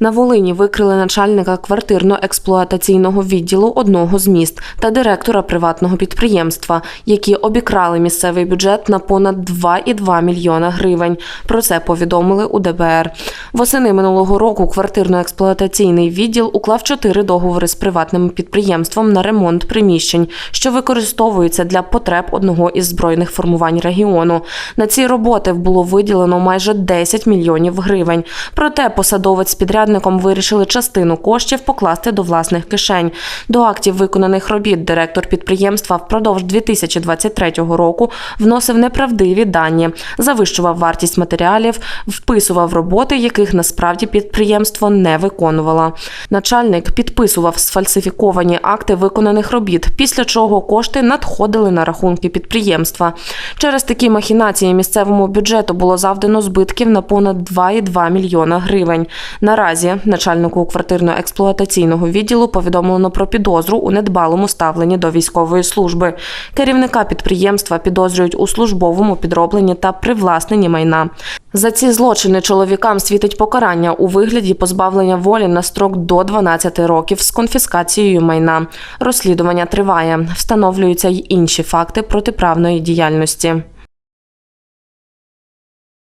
На Волині викрили начальника квартирно-експлуатаційного відділу одного з міст та директора приватного підприємства, які обікрали місцевий бюджет на понад 2,2 мільйона гривень. Про це повідомили у ДБР. Восени минулого року квартирно-експлуатаційний відділ уклав чотири договори з приватним підприємством на ремонт приміщень, що використовуються для потреб одного із збройних формувань регіону. На ці роботи було виділено майже 10 мільйонів гривень. Проте посадовець з підрядником вирішили частину коштів покласти до власних кишень. До актів виконаних робіт директор підприємства впродовж 2023 року вносив неправдиві дані, завищував вартість матеріалів, вписував роботи, яких насправді підприємство не виконувало. Начальник підписував сфальсифіковані акти виконаних робіт, після чого кошти надходили на рахунки підприємства. Через такі махінації місцевому бюджету було завдано збитків на понад 2,2 мільйона гривень. Наразі начальнику квартирно-експлуатаційного відділу повідомлено про підозру у недбалому ставленні до військової служби. Керівника підприємства підозрюють у службовому підробленні та привласненні майна. За ці злочини чоловікам світить покарання у вигляді позбавлення волі на строк до 12 років з конфіскацією майна. Розслідування триває. Встановлюються й інші факти протиправної діяльності.